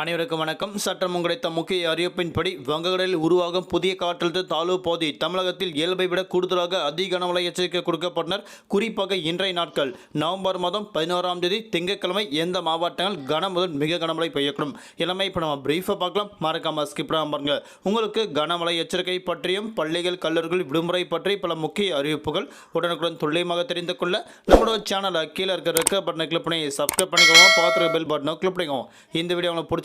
அனைவருக்கும் வணக்கம். சற்றம் கிடைத்த முக்கிய அறிவிப்பின்படி வங்கக்கடலில் உருவாகும் புதிய காற்றழுத்த தாழ்வு பகுதி தமிழகத்தில் இயல்பை விட கூடுதலாக அதிக கனமழை எச்சரிக்கை கொடுக்கப்பட்டனர். குறிப்பாக இன்றைய நாட்கள் நவம்பர் மாதம் பதினோராம் தேதி திங்கட்கிழமை எந்த மாவட்டங்கள் கன முதல் மிக கனமழை பெய்யக்கூடும்? எல்லாமே இப்போ நம்ம பிரீஃபாக பார்க்கலாம். மறக்காம ஸ்கிப் பாருங்க. உங்களுக்கு கனமழை எச்சரிக்கை பற்றியும் பள்ளிகள் கல்லூரிகள் விடுமுறை பற்றி பல முக்கிய அறிவிப்புகள் உடனுக்குடன் துல்லியமாக தெரிந்து கொள்ள நம்மளோட சேனலை கீழே இருக்க ரெக்க பட்டனை கிளிக் பண்ணி சப்ஸ்கிரைப் பண்ணிக்கோங்க. பார்த்துருக்க பெல் பட்டனை கிளிக் பண்ணிக்கோங்க. இந்த வீடியோ உங்களுக்கு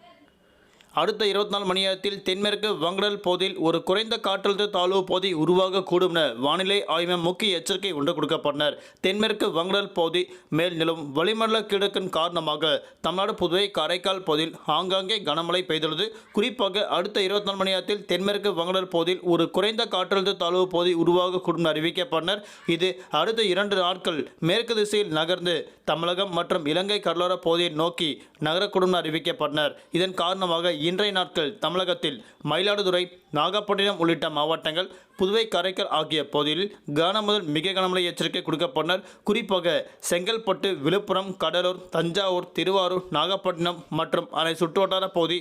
அடுத்த இருபத்தி நாலு மணி நேரத்தில் தென்மேற்கு வங்கடல் பகுதியில் ஒரு குறைந்த காற்றழுத்த தாழ்வு பகுதி உருவாகக்கூடும் என வானிலை ஆய்வு முக்கிய எச்சரிக்கை ஒன்று கொடுக்கப்பட்டனர். தென்மேற்கு வங்கடல் பகுதி மேல் நிலவும் வளிமண்டல கிழக்கின் காரணமாக தமிழ்நாடு புதுவை காரைக்கால் பகுதியில் ஆங்காங்கே கனமழை பெய்துள்ளது. குறிப்பாக அடுத்த இருபத்தி நாலு மணி நேரத்தில் தென்மேற்கு வங்கடல் பகுதியில் ஒரு குறைந்த காற்றழுத்த தாழ்வு பகுதி உருவாகக்கூடும் என அறிவிக்கப்பட்டனர். இது அடுத்த இரண்டு நாட்கள் மேற்கு திசையில் நகர்ந்து தமிழகம் மற்றும் இலங்கை கடலோர பகுதியை நோக்கி நகரக்கூடும் என அறிவிக்கப்பட்டனர். இதன் காரணமாக இன்றைய நாட்கள் தமிழகத்தில் மயிலாடுதுறை நாகப்பட்டினம் உள்ளிட்ட மாவட்டங்கள் புதுவை காரைக்கால் ஆகிய பகுதிகளில் கன முதல் மிக கனமழை எச்சரிக்கை கொடுக்கப்பட்டனர். குறிப்பாக செங்கல்பட்டு விழுப்புரம் கடலூர் தஞ்சாவூர் திருவாரூர் நாகப்பட்டினம் மற்றும் அதனை சுற்றுவட்டார பகுதி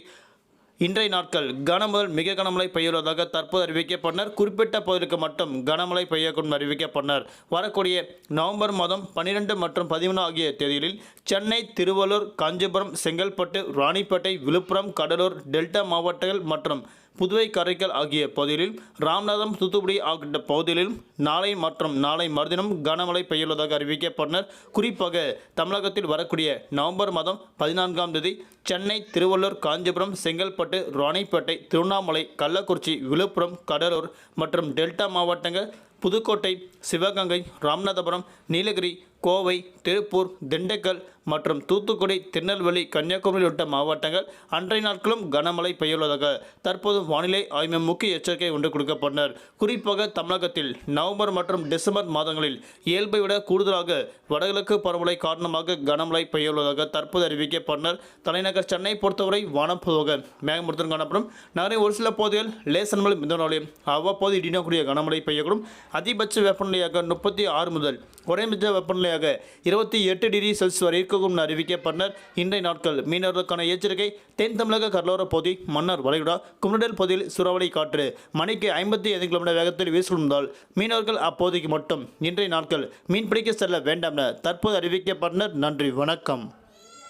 இன்றைய நாட்கள் கனமுதல் மிக கனமழை பெய்யுள்ளதாக தற்போது அறிவிக்கப்பட்டனர். குறிப்பிட்ட பகுதிக்கு மட்டும் கனமழை பெய்யக்கூடும் அறிவிக்கப்பட்டனர். வரக்கூடிய நவம்பர் மாதம் பன்னிரெண்டு மற்றும் பதிமூணு ஆகிய தேதிகளில் சென்னை திருவள்ளூர் காஞ்சிபுரம் செங்கல்பட்டு ராணிப்பேட்டை விழுப்புரம் கடலூர் டெல்டா மாவட்டங்கள் மற்றும் புதுவை காரைக்கால் ஆகிய பகுதிகளில் ராமநாதம் தூத்துக்குடி ஆகிய பகுதிகளிலும் நாளை மற்றும் நாளை மறுதினம் கனமழை பெய்யுள்ளதாக அறிவிக்கப்பட்டனர். குறிப்பாக தமிழகத்தில் வரக்கூடிய நவம்பர் மாதம் பதினான்காம் தேதி சென்னை திருவள்ளூர் காஞ்சிபுரம் செங்கல்பட்டு ராணிப்பேட்டை திருவண்ணாமலை கள்ளக்குறிச்சி விழுப்புரம் கடலூர் மற்றும் டெல்டா மாவட்டங்கள் புதுக்கோட்டை சிவகங்கை ராமநாதபுரம் நீலகிரி கோவை திருப்பூர் திண்டுக்கல் மற்றும் தூத்துக்குடி திருநெல்வேலி கன்னியாகுமரி உள்ளிட்ட மாவட்டங்கள் அன்றைய நாட்களும் கனமழை பெய்யுள்ளதாக தற்போது வானிலை ஆய்வு முக்கிய எச்சரிக்கை ஒன்று கொடுக்கப்பட்டனர். குறிப்பாக தமிழகத்தில் நவம்பர் மற்றும் டிசம்பர் மாதங்களில் இயல்பை விட கூடுதலாக வடகிழக்கு பருவமழை காரணமாக கனமழை பெய்யுள்ளதாக தற்போது அறிவிக்கப்பட்டனர். தலைநகர் சென்னை பொறுத்தவரை வானம் பொதுவாக மேகமூர்த்தம் காணப்படும். நகரின் ஒரு சில பகுதிகள் லேசன் மலை மிதனாலையும் அவ்வப்போது இடினக்கூடிய கனமழை பெய்யக்கூடும். அதிகபட்ச வெப்பநிலையாக முப்பத்தி ஆறு முதல் குறைந்தபட்ச வெப்பநிலையாக இருபத்தி எட்டு டிகிரி செல்சியஸ் வரை இருக்கும் என அறிவிக்கப்பட்டனர் இன்றைய நாட்கள். மீனவர்களுக்கான எச்சரிக்கை தென் தமிழக கடலோர பகுதி மன்னார் வளைகுடா குமரடல் பகுதியில் சூறாவளி காற்று மணிக்கு ஐம்பத்தி ஐந்து கிலோமீட்டர் வேகத்தில் வீசுவதால் மீனவர்கள் அப்போதைக்கு மட்டும் இன்றைய நாட்கள் மீன்பிடிக்க செல்ல வேண்டாம் என தற்போது அறிவிக்கப்பட்டனர் நன்றி வணக்கம்.